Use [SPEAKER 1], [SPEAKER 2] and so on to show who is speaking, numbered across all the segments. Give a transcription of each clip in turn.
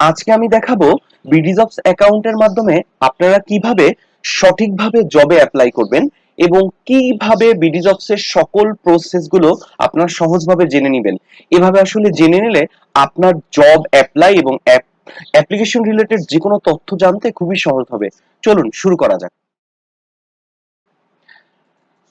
[SPEAKER 1] আজকে আমি দেখাবো বিডিজবস অ্যাকাউন্টের মাধ্যমে আপনারা কীভাবে সঠিকভাবে জবে অ্যাপ্লাই করবেন এবং কীভাবে বিডিজবসের সকল প্রসেসগুলো আপনারা সহজভাবে জেনে নেবেন। এভাবে আসলে জেনে নিলে আপনার জব অ্যাপ্লাই এবং অ্যাপ্লিকেশন রিলেটেড যে কোনো তথ্য জানতে খুবই সহজ হবে। চলুন, শুরু করা যাক।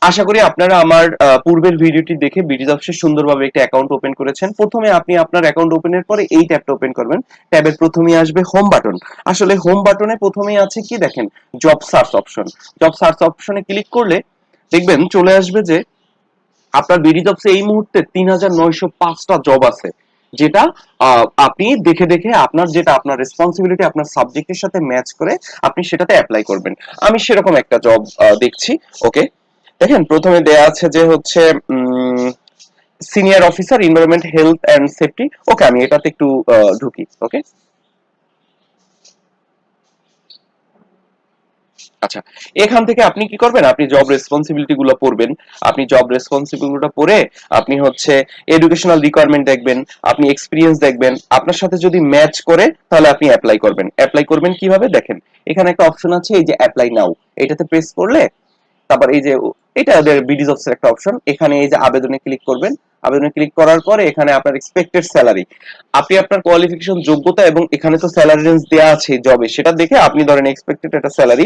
[SPEAKER 1] আশা করি আপনারা আমার পূর্বের ভিডিওটি দেখে বিডিজবসে সুন্দরভাবে একটি অ্যাকাউন্ট ওপেন করেছেন। প্রথমে আপনি আপনার অ্যাকাউন্ট ওপেনের পরে এই ট্যাবটা ওপেন করবেন। ট্যাবের প্রথমেই আসবে হোম বাটন আসলে হোম বাটনে প্রথমেই আছে কি দেখেন? Job search option job search অপশনে ক্লিক করলে দেখবেন চলে আসবে যে আপনার বিডিজবসে এই মুহূর্তে তিন হাজার নয়শো পাঁচটা জব আছে। যেটা আপনি দেখে দেখে আপনার যেটা আপনার রেসপন্সিবিলিটি আপনার সাবজেক্টের সাথে ম্যাচ করে আপনি সেটাতে অ্যাপ্লাই করবেন। আমি সেরকম একটা জব দেখছি। ওকে দেখেন, প্রথমে দেয়া আছে যে হচ্ছে senior officer environment health and safety okay, আমি এটাতে একটু ঢুকি, ওকে? আচ্ছা এখান থেকে আপনি কি করবেন? আপনি জব রেসপন্সিবিলিটি গুলো পড়বেন। আপনি জব রেসপন্সিবিলিটিটা পড়ে আপনি হচ্ছে এডুকেশনাল রিকোয়ারমেন্ট দেখবেন, আপনি এক্সপিরিয়েন্স দেখবেন। আপনার সাথে যদি ম্যাচ করে, তাহলে আপনি অ্যাপ্লাই করবেন। অ্যাপ্লাই করবেন কীভাবে? দেখেন, এখানে একটা অপশন আছে, এই যে অ্যাপ্লাই নাও এটাতে প্রেস করলে, তারপর এই যে এটা ওদের বিডিজবস এর একটা অপশন এখানে এই যে আবেদনে ক্লিক করবেন। আবেদনে ক্লিক করার পরে এখানে আপনার এক্সপেক্টেড স্যালারি আপনি আপনার কোয়ালিফিকেশন যোগ্যতা এবং এখানে তো স্যালারি রেঞ্জ দেওয়া আছে জবে সেটা দেখে আপনি ধরেন এক্সপেক্টেড একটা স্যালারি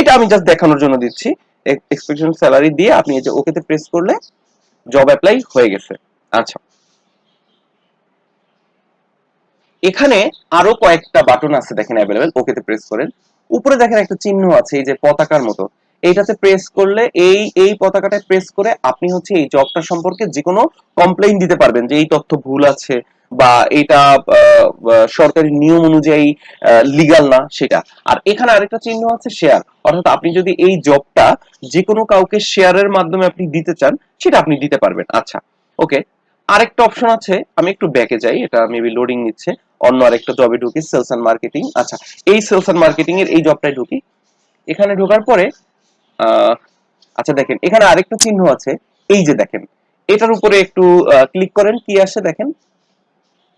[SPEAKER 1] এটা আমি জাস্ট দেখানোর জন্য দিচ্ছি। এক্সপেকটেশন স্যালারি দিয়ে আপনি এই যে ওকেতে প্রেস করলে জব অ্যাপ্লাই হয়ে গেছে। আচ্ছা। এখানে আরও কয়েকটা বাটন আছে দেখেন অ্যাভেলেবেল ওকেতে প্রেস করেন। উপরে দেখেন একটা চিহ্ন আছে, এই যে পতাকার মতো। এইটাতে প্রেস করলে, এই এই পতাকাটা প্রেস করে আপনি হচ্ছে এই জবটা সম্পর্কে যে কোনো কমপ্লেইন দিতে পারবেন যে এই তথ্য ভুল আছে বা এটা সরকারি নিয়ম অনুযায়ী লিগাল না সেটা। আর এখানে আরেকটা চিহ্ন আছে শেয়ার অর্থাৎ আপনি যদি এই জবটা যে কোনো কাউকে শেয়ারের মাধ্যমে আপনি দিতে চান, সেটা আপনি দিতে পারবেন। আচ্ছা ওকে আরেকটা অপশন আছে, আমি একটু ব্যাকে যাই, এটা মেবি লোডিং নিচ্ছে। অন্য আরেকটা জবে ঢুকি সেলস এন্ড মার্কেটিং আচ্ছা এই সেলস এন্ড মার্কেটিং এর এই জবটায় ঢুকি। এখানে ঢোকার পরে আচ্ছা দেখেন, এখানে আরেকটা চিহ্ন আছে, এই যে দেখেন, এটার উপরে একটু ক্লিক করেন, কি আসে দেখেন?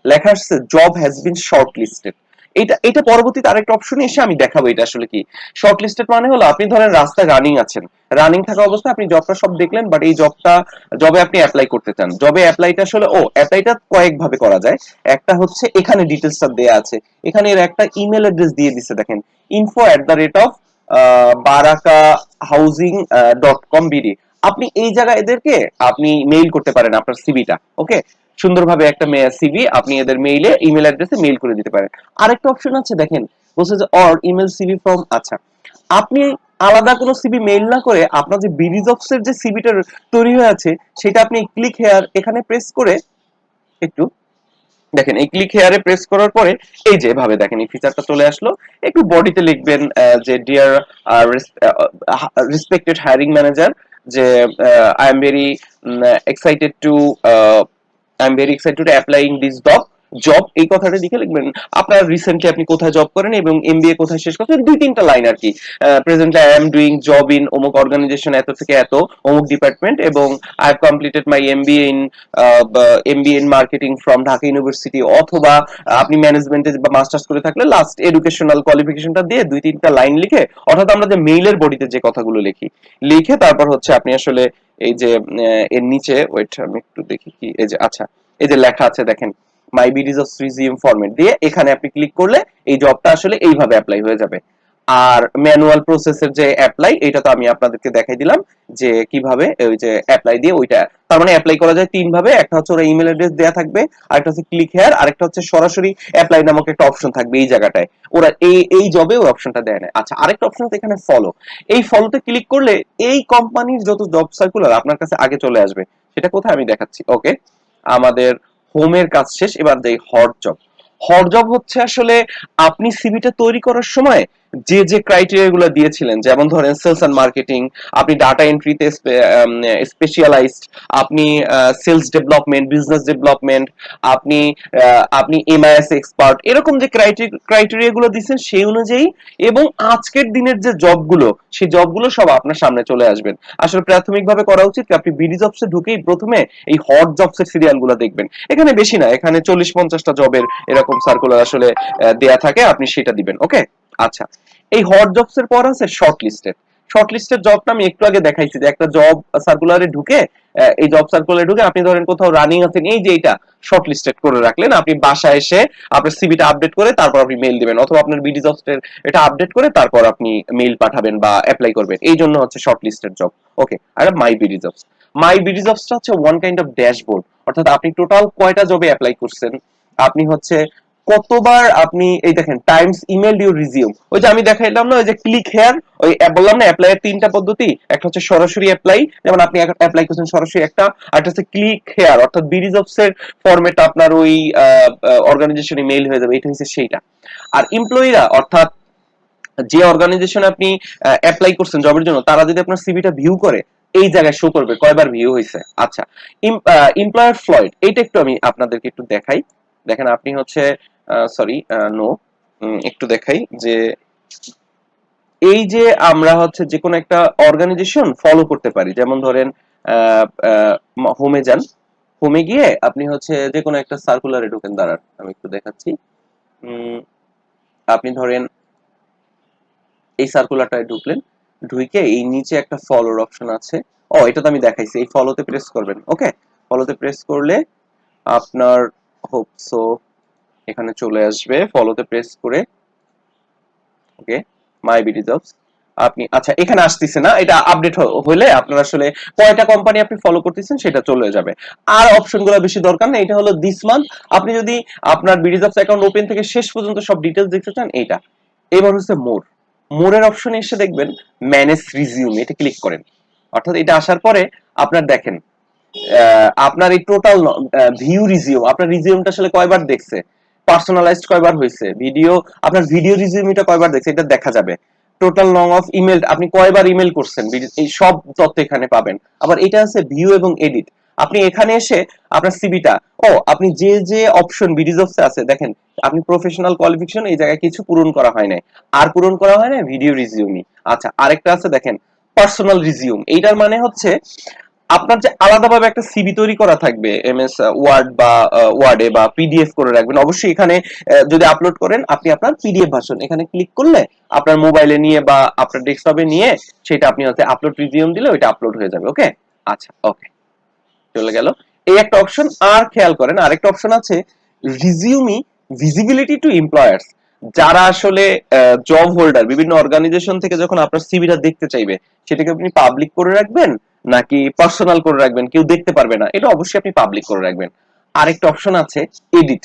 [SPEAKER 1] লেখা আসছে job has been shortlisted এটা এটা পরবর্তীতে আরেকটা অপশন এসে আমি দেখাবো এটা আসলে কি। শর্ট লিস্টেড মানে হলো, আপনি ধরেন রাস্তায় রানিং আছেন। রানিং থাকা অবস্থায় আপনি জবটা সব দেখলেন বাট এই জবটা জবে আপনি অ্যাপ্লাই করতে চান। জবে অ্যাপ্লাইটা আসলে, ও অ্যাপ্লাইটা কয়েক ভাবে করা যায়। একটা হচ্ছে, এখানে ডিটেলসটা দেয়া আছে। এখানে এর একটা ইমেল অ্যাড্রেস দিয়ে দিছে, দেখেন info at the rate of Baraka housing dot com BD আপনি এই জায়গায় এদেরকে আপনি মেইল করতে পারেন আপনার সিভিটা ওকে সুন্দরভাবে একটা সিভি আপনি এদের মেইলে ইমেল অ্যাড্রেসে মেইল করে দিতে পারেন। আরেকটা অপশন আছে, দেখেন, বলছে যে অর ইমেল সিভি ফ্রম আচ্ছা আপনি আলাদা কোনো সিভি মেইল না করে আপনার যে বিডিজবস এর যে সিভিটা তৈরি হয়ে আছে, সেটা আপনি ক্লিক হেয়ার এখানে প্রেস করে একটু দেখেন, এই ক্লিক হেয়ারে প্রেস করার পরে এই যে এভাবে দেখেন, এই ফিচারটা চলে আসলো। একটু বডিতে লিখবেন যে ডিয়ার রেসপেক্টেড হায়ারিং ম্যানেজার যে I am very excited to I am very excited to applying this job job এই কথাটা লিখে লিখবেন। আপনার রিসেন্টলি আপনি কোথায় জব করেন এবং এমবিএ কোথায় শেষ করছেন দুই তিনটা লাইন আর কি presently I am doing job in অমুক অর্গানাইজেশন এত থেকে এত, অমুক ডিপার্টমেন্ট এবং I have completed my MBA in MBA in marketing from Dhaka university অথবা আপনি ম্যানেজমেন্টে বা মাস্টার্স করে থাকলে লাস্ট এডুকেশনাল কোয়ালিফিকেশনটা দিয়ে দুই তিনটা লাইন লিখে, অর্থাৎ আমরা যে মেইলের বডিতে যে কথাগুলো লিখি, লিখে তারপর হচ্ছে আপনি আসলে এই যে এর নিচে ওয়েট আমি একটু দেখি কি, এই যে আচ্ছা এই যে লেখা আছে দেখেন। My BDs of resume format দিয়ে এখানে আপনি ক্লিক করলে এই জবটা আসলে এইভাবে অ্যাপ্লাই হয়ে যাবে। আর ম্যানুয়াল প্রসেসের যে অ্যাপ্লাই এটা তো আমি আপনাদেরকে দেখাই দিলাম যে কীভাবে ওই যে অ্যাপ্লাই দিয়ে ওইটা। তার মানে অ্যাপ্লাই করা যায় তিন ভাবে। একটা হচ্ছে ওরা ইমেল অ্যাড্রেস দেয়া থাকবে, আরেকটা হচ্ছে ক্লিক হেয়ার আরেকটা হচ্ছে সরাসরি অ্যাপ্লাই নামক একটা অপশন থাকবে এই জায়গাটায়। ওরা এই এই জবে ওই অপশনটা দেয় না। আচ্ছা আরেকটা অপশন আছে এখানে ফলো এই ফলোতে ক্লিক করলে এই কোম্পানির যত জব সার্কুলার আপনার কাছে আগে চলে আসবে, সেটা কোথায় আমি দেখাচ্ছি? ওকে আমাদের হোমের কাজ শেষ, এবার দেই হট জব জব হচ্ছে আসলে আপনি সিভিটা তৈরি করার সময় যে যে ক্রাইটেরিয়া গুলো দিয়েছিলেন, যেমন ধরেন সেলস এন্ড মার্কেটিং আপনি ডাটা এন্ট্রিতে স্পেশালাইজড আপনি সেলস ডেভেলপমেন্ট বিজনেস ডেভেলপমেন্ট আপনি আপনি এমআইএস এক্সপার্ট এরকম যে ক্রাইটেরিয়া গুলো দিচ্ছেন সেই অনুযায়ী এবং আজকের দিনের যে জবগুলো সেই জবগুলো সব আপনার সামনে চলে আসবেন। আসলে প্রাথমিকভাবে করা উচিত আপনি বিডি জবসে ঢুকেই প্রথমে এই হট জবসের সিরিয়ালগুলো দেখবেন। এখানে বেশি না, এখানে চল্লিশ পঞ্চাশটা জবের এরকম সার্কুলার আসলে দেয়া থাকে, আপনি সেটা দিবেন ওকে আচ্ছা এই হট জবস এর পর আছে শর্ট লিস্টেড শর্ট লিস্টেড জবটা আমি একটু আগে দেখাইছি যে একটা জব সার্কুলারে ঢুকে এই জব সার্কুলারে ঢুকে আপনি ধরেন কোথাও রানিং আছেন এই যে এটা শর্ট লিস্টেড করে রাখলেন, আপনি বাসায় এসে আপনার সিভিটা আপডেট করে তারপর আপনি মেইল দিবেন, অথবা আপনার বিডি জবস এর এটা আপডেট করে তারপর আপনি মেইল পাঠাবেন বা অ্যাপ্লাই করবেন। এই জন্য হচ্ছে shortlisted job okay R my BD jobs my BD জবসটা হচ্ছে ওয়ান কাইন্ড অফ ড্যাশবোর্ড অর্থাৎ আপনি টোটাল কয়টা জবে অ্যাপ্লাই করছেন? আপনি হচ্ছে কতবার আপনি, এই দেখেন টাইমস ইমেল ইউ রিজিউম ওই যে আমি দেখাইলাম না, ওই যে ক্লিক হেয়ার ওই বললাম না অ্যাপ্লাই এর তিনটা পদ্ধতি, একটা হচ্ছে সরাসরি অ্যাপ্লাই যেমন আপনি অ্যাপ্লাই করছেন সরাসরি একটা, আর হচ্ছে ক্লিক হেয়ার অর্থাৎ বিডি জবস এর ফরম্যাট আপনার ওই অর্গানাইজেশনে মেইল হয়ে যাবে, এটা হচ্ছে সেইটা। আর এমপ্লয়িরা অর্থাৎ যে অর্গানাইজেশনে আপনি অ্যাপ্লাই করছেন জবের জন্য, তারা যদি আপনার সিভিটা ভিউ করে, এই জায়গায় শো করবে, কয়বার ভিউ হয়েছে। আচ্ছা এমপ্লয়ার ফ্লয়েড এইটা একটু আমি আপনাদেরকে একটু দেখাই। দেখেন, আপনি হচ্ছে সরি নো একটু দেখাই যে এই যে আমরা হচ্ছে যে কোনো একটা অর্গানাইজেশন ফলো করতে পারি, যেমন ধরেন হোমে যান হোমে গিয়ে আপনি হচ্ছে যে কোনো একটা সার্কুলারে ঢোকেন, দাঁড়ান, আমি একটু দেখাচ্ছি। আপনি ধরেন এই সার্কুলারটায় ঢুকলেন, ঢুকে এই নিচে একটা ফলোর অপশন আছে। ও, এটা তো আমি দেখাইছি, এই ফলোতে প্রেস করবেন ওকে ফলোতে প্রেস করলে আপনার হোপ সো এখানে চলে আসবে। ফলোতে প্রেস করে ওকে মাই বিডি জবস আপনি আচ্ছা এখানে আসতেছে না, এটা আপডেট হলে আপনার আসলে কয়টা কোম্পানি আপনি ফলো করতেছেন সেটা চলে যাবে। আর অপশনগুলো বেশি দরকার নেই এটা হলো দিস মান্থ আপনি যদি আপনার বিডি জবস অ্যাকাউন্ট ওপেন থেকে শেষ পর্যন্ত সব ডিটেলস দেখতে চান, এইটা। এবার হচ্ছে মোর। মোরের অপশনে এসে দেখবেন ম্যানেজ রিজিউম এটা ক্লিক করেন। অর্থাৎ এটা আসার পরে আপনার দেখেন আপনার এই টোটাল ভিউ রিজিউম আপনার রিজিউমটা আসলে কয়বার দেখছে? পার্সোনালাইজড কয়বার হয়েছে? ভিডিও আপনার ভিডিও রিজিউমটা কয়বার দেখছে, এটা দেখা যাবে। টোটাল লং অফ ইমেল আপনি কয়বার ইমেল করছেন? এই সব তথ্য এখানে পাবেন। আবার এটা আছে ভিউ এবং এডিট আপনি এখানে এসে আপনার সিভিটা ও, আপনি যে যে অপশন বিডিজবসে আছে দেখেন, আপনি প্রফেশনাল কোয়ালিফিকেশন এই জায়গায় কিছু পূরণ করা হয় নাই। আর পূরণ করা হয় না ভিডিও রিজিউমই আচ্ছা আরেকটা আছে, দেখেন পার্সোনাল রিজিউম এইটার মানে হচ্ছে আপনার যে আলাদাভাবে একটা সিভি তৈরি করা থাকবে এমএস ওয়ার্ড বা ওয়ার্ডে বা পিডিএফ করে রাখবেন, অবশ্যই এখানে যদি আপলোড করেন, আপনি আপনার পিডিএফ ভার্সন এখানে ক্লিক করলে আপনার মোবাইলে নিয়ে বা আপনার ডেস্কটপে নিয়ে সেটা আপনি হচ্ছে আপলোড রিজিউম দিলে ওইটা আপলোড হয়ে যাবে ওকে আচ্ছা ওকে চলে গেল। এই একটা অপশন আর খেয়াল করেন, আরেকটা অপশন আছে রিজিউমি ভিজিবিলিটি টু এমপ্লয়ার্স যারা আসলে জব হোল্ডার বিভিন্ন অর্গানাইজেশন থেকে যখন আপনার সিভিটা দেখতে চাইবে, সেটাকে আপনি পাবলিক করে রাখবেন নাকি পার্সোনাল করে রাখবেন, কেউ দেখতে পারবে না, এটা অবশ্যই আপনি পাবলিক করে রাখবেন। আরেকটা অপশন আছে এডিট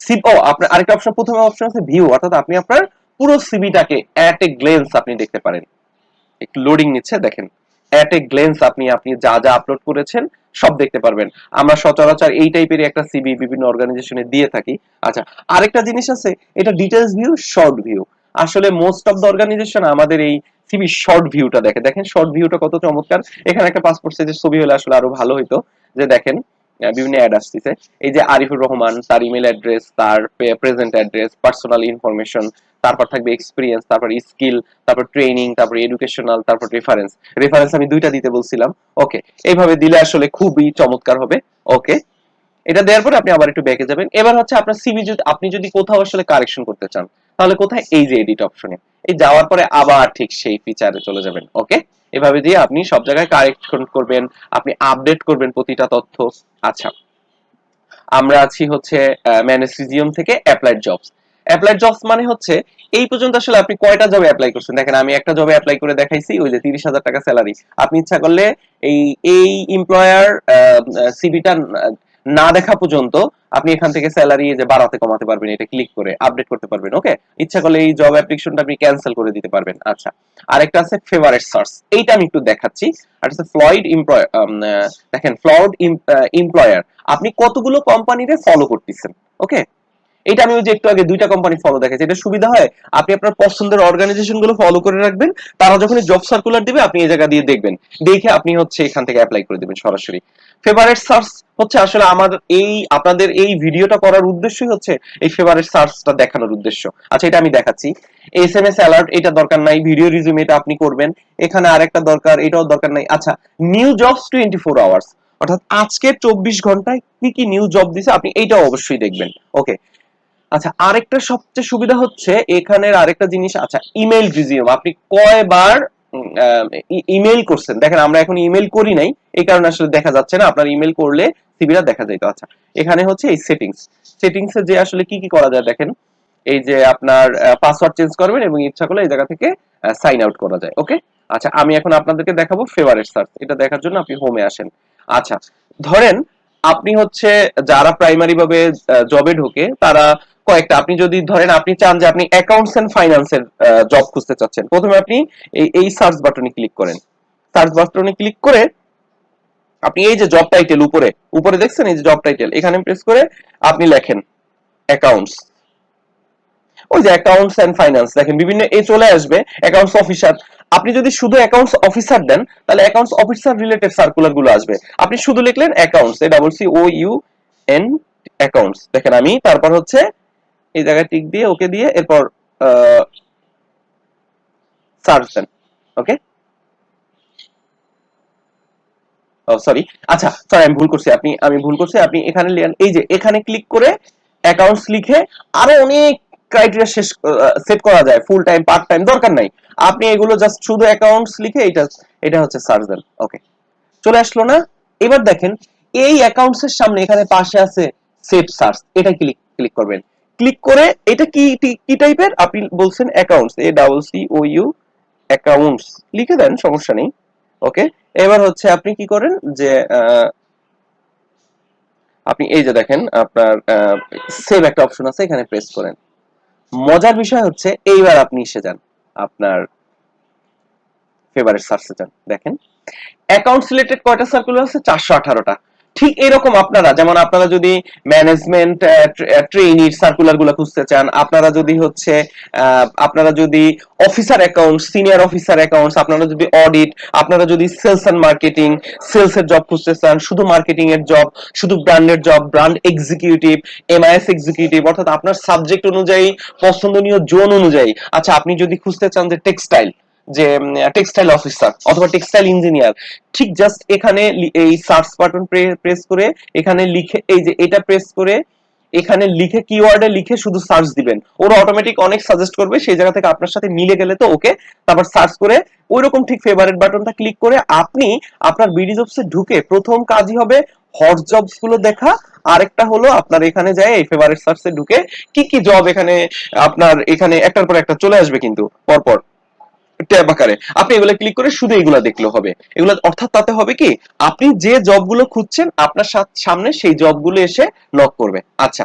[SPEAKER 1] সিভ ও, আপনার আরেকটা অপশন প্রথমে অপশন আছে ভিউ অর্থাৎ আপনি আপনার পুরো সিভিটাকে অ্যাট এ গ্লেন্স আপনি দেখতে পারেন। একটু লোডিং নিচ্ছে, দেখেন। অ্যাট এ গ্লেন্স আপনি আপনি যা যা আপলোড করেছেন, সব দেখতে পারবেন। আমরা সচরাচর এই টাইপের একটা সিভি বিভিন্ন অর্গানাইজেশনে দিয়ে থাকি। আচ্ছা আরেকটা জিনিস আছে, এটা ডিটেলস ভিউ শর্ট ভিউ আসলে মোস্ট অফ দ্য অর্গানাইজেশন আমাদের এই সিভি শর্ট ভিউটা দেখে। দেখেন শর্ট ভিউটা কত চমৎকার। এখানে একটা পাসপোর্ট সাইজের ছবি হলে আসলে আরও ভালো হইতো। যে দেখেন বিভিন্ন অ্যাড আসতেছে। এই যে আরিফুর রহমান, তার ইমেল অ্যাড্রেস তার প্রেজেন্ট অ্যাড্রেস পার্সোনাল ইনফরমেশন তারপর থাকবে এক্সপিরিয়েন্স তারপর স্কিল তারপর ট্রেনিং তারপর এডুকেশনাল তারপর রেফারেন্স রেফারেন্স আমি দুইটা দিতে বলছিলাম। ওকে এইভাবে দিলে আসলে খুবই চমৎকার হবে। ওকে এটা দেওয়ার পরে আপনি আবার একটু ব্যাকে যাবেন। এবার হচ্ছে আপনার সিভি যদি আপনি যদি কোথাও আসলে কারেকশন করতে চান তাহলে কোথায়? এই যে এডিট অপশনে এই যাওয়ার পরে আবার ঠিক সেই ফিচারে চলে যাবেন ওকে এভাবে দিয়ে আপনি সব জায়গায় কারেকশন করবেন, আপনি আপডেট করবেন প্রতিটা তথ্য। আচ্ছা আমরা আছি হচ্ছে ম্যানেজ রিজিউম থেকে অ্যাপ্লাইড জবস অ্যাপ্লাইড জবস মানে হচ্ছে, এই পর্যন্ত আসলে আপনি কয়টা জবে অ্যাপ্লাই করছেন? দেখেন, আমি একটা জবে অ্যাপ্লাই করে দেখাইছি, ওই যে তিরিশ হাজার টাকা স্যালারি আপনি ইচ্ছা করলে এই এই এমপ্লয়ার সিভিটা না দেখা পর্যন্ত আপনি এখান থেকে স্যালারি যে বাড়াতে কমাতে পারবেন, এটা ক্লিক করে আপডেট করতে পারবেন ওকে ইচ্ছা করলে এই জব অ্যাপ্লিকেশনটা আপনি ক্যান্সেল করে দিতে পারবেন। আচ্ছা আরেকটা আছে ফেভারেট সার্চ এইটা আমি একটু দেখাচ্ছি। আর আছে ফ্লয়েড এমপ্লয়ার দেখেন ফ্লয়েড এমপ্লয়ার আপনি কতগুলো কোম্পানিরে ফলো করতেছেন ওকে এটা আমি ওই যে একটু আগে দুইটা কোম্পানি ফলো দেখেছি এটা সুবিধা হয়? আপনি আপনার পছন্দের অর্গানাইজেশনগুলো ফলো করে রাখবেন, তারা যখন জব সার্কুলার দিবে, আপনি এই জায়গা দিয়ে দেখবেন। দেখে আপনি হচ্ছে এখান থেকে অ্যাপ্লাই করে দিবেন সরাসরি। ফেভারিট সার্চ হচ্ছে আসলে আমার এই, আপনাদের এই ভিডিওটা করার উদ্দেশ্যই হচ্ছে এই ফেভারিট সার্চটা দেখানোর উদ্দেশ্য। আচ্ছা এটা আমি দেখাচ্ছি। এস এম এস অ্যালার্ট এটা দরকার নাই ভিডিও রিজিউম এটা আপনি করবেন। এখানে আরেকটা দরকার, এটাও দরকার নাই। আচ্ছা new jobs twenty four hours অর্থাৎ আজকে চব্বিশ ঘন্টায় কি কি নিউ জব দিছে, আপনি এইটাও অবশ্যই দেখবেন। ওকে আচ্ছা আরেকটা সবচেয়ে সুবিধা হচ্ছে এখানের আরেকটা জিনিস আচ্ছা ইমেল রিজিউম আপনি কয়বার ইমেল করছেন? দেখেন, আমরা এখন ইমেল করি নাই, এই কারণে আসলে দেখা যাচ্ছে না, আপনার ইমেল করলে সিবিটা দেখা যেত আচ্ছা এখানে হচ্ছে এই সেটিংস। সেটিংস যে আসলে কি কি করা যায় দেখেন? এই যে আপনার পাসওয়ার্ড চেঞ্জ করবেন এবং ইচ্ছা করলে এই জায়গা থেকে সাইন আউট করা যায় ওকে আচ্ছা আমি এখন আপনাদেরকে দেখাবো ফেভারিট সার্চ এটা দেখার জন্য আপনি হোমে আসেন। আচ্ছা ধরেন, আপনি হচ্ছে যারা প্রাইমারি ভাবে জবে ঢোকে, তারা কয়েকটা। আপনি যদি ধরেন, আপনি চান যে আপনি অ্যাকাউন্টস এন্ড ফাইন্যান্সের জব খুঁজতে চাচ্ছেন, প্রথমে আপনি এই এই সার্চ বাটনে ক্লিক করেন। সার্চ বাটনে ক্লিক করে আপনি এই যে জব টাইটেল উপরে উপরে দেখছেন এই যে জব টাইটেল এখানে প্রেস করে আপনি লেখেন অ্যাকাউন্টস ওই যে অ্যাকাউন্টস এন্ড ফাইন্যান্স দেখেন বিভিন্ন এ চলে আসবে অ্যাকাউন্টস অফিসার আপনি যদি শুধু অ্যাকাউন্টস অফিসার দেন, তাহলে অ্যাকাউন্টস অফিসার রিলেটেড সার্কুলারগুলো আসবে। আপনি শুধু লিখলেন accounts A double C O U N accounts দেখেন আমি, তারপর হচ্ছে এই জায়গায় টিক দিয়ে ওকে দিয়ে এরপর সার্চ দেন ওকে ও সরি আচ্ছা সরি আমি ভুল করছি, আপনি, আমি ভুল করছি, আপনি এখানে এই যে, এখানে ক্লিক করে অ্যাকাউন্টস লিখে আরও অনেক ক্রাইটেরিয়া শেষ সেট করা যায় ফুল টাইম পার্ট টাইম দরকার নাই। আপনি এগুলো জাস্ট শুধু অ্যাকাউন্টস লিখে এটা এটা হচ্ছে সার্চ দেন ওকে চলে আসলো না, এবার দেখেন, এই অ্যাকাউন্টস এর সামনে এখানে পাশে আছে সেভ সার্চ এটা ক্লিক ক্লিক করবেন। ক্লিক করে এটা কি, কি- টাইপের আপনি বলছেন accounts A double C O U accounts লিখে দেন, সমস্যা নেই। ওকে এবার হচ্ছে আপনি কি করেন যে আপনি এই যে দেখেন, আপনার সেভ একটা অপশন আছে, এখানে প্রেস করেন। মজার বিষয় হচ্ছে, এইবার আপনি এসে যান, আপনার ফেভারিট সার্চে যান। দেখেন অ্যাকাউন্টস রিলেটেড কয়টা সার্কুলার আছে? চারশো আঠারোটা। ঠিক এরকম আপনারা, যেমন আপনারা যদি ম্যানেজমেন্ট ট্রেনির সার্কুলারগুলো খুঁজতে চান, আপনারা যদি হচ্ছে আপনারা যদি officer account senior officer accounts আপনারা যদি অডিট আপনারা যদি সেলস এন্ড মার্কেটিং সেলস এর জব খুঁজতে চান, শুধু মার্কেটিং এর জব শুধু ব্র্যান্ডের job brand executive MIS executive অর্থাৎ আপনার সাবজেক্ট অনুযায়ী, পছন্দনীয় জোন অনুযায়ী। আচ্ছা আপনি যদি খুঁজতে চান যে টেক্সটাইল যে টেক্সটাইল অফিসার অথবা টেক্সটাইল ইঞ্জিনিয়ার ঠিক জাস্ট এখানে এই সার্চ বাটন প্রেস করে এখানে লিখে, এই যে এটা প্রেস করে এখানে লিখে কিওয়ার্ডে লিখে শুধু সার্চ দিবেন। ওরা অটোমেটিক অনেক সাজেস্ট করবে, সেই জায়গা থেকে আপনার সাথে মিলে গেলে তো ওকে, তারপর সার্চ করে ওইরকম ঠিক ফেভারিট বাটনটা ক্লিক করে আপনি আপনার বিডি জবসে ঢুকে প্রথম কাজই হবে হট জবসগুলো দেখা, আরেকটা হলো আপনার এখানে যায় এই ফেভারিট সার্চে ঢুকে কি কি জব এখানে আপনার এখানে একটার পর একটা চলে আসবে কিন্তু, পরপর। ট্যাব আকারে। আপনি এগুলো ক্লিক করে শুধু এগুলা হবে। এগুলো অর্থাৎ তাতে হবে কি? আপনি যে জবগুলো খুঁজছেন, আপনার সামনে সেই জবগুলো এসে নক করবে। আচ্ছা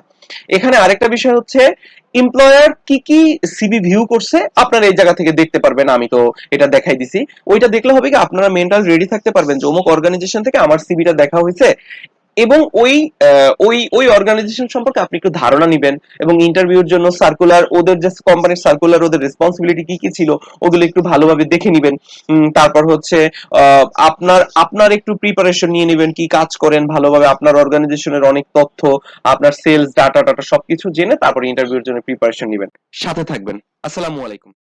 [SPEAKER 1] এখানে আরেকটা বিষয় হচ্ছে এমপ্লয়ার কি কি সিভি ভিউ করছে, আপনারা এই জায়গা থেকে দেখতে পারবেন। আমি তো এটা দেখাই দিছি। ওইটা দেখলে হবে কি, আপনারা মেন্টাল রেডি থাকতে পারবেন যে অমুক অর্গানাইজেশন থেকে আমার সিভিটা দেখা হয়েছে। এবং ওই ওই ওই অর্গানাইজেশন সম্পর্কে আপনি একটু ধারণা নিবেন এবং ইন্টারভিউর জন্য সার্কুলার ওদের যে কোম্পানির সার্কুলার ওদের রেসপন্সিবিলিটি কি কি ছিল, ওগুলো একটু ভালোভাবে দেখে নিবেন। তারপর হচ্ছে আপনার আপনার একটু প্রিপারেশন নিয়ে নেবেন, কি কাজ করেন ভালোভাবে, আপনার অর্গানাইজেশনের অনেক তথ্য, আপনার সেলস ডাটা টাটা সবকিছু জেনে তারপর ইন্টারভিউর জন্য প্রিপারেশন নেবেন। সাথে থাকবেন। আসসালামু আলাইকুম।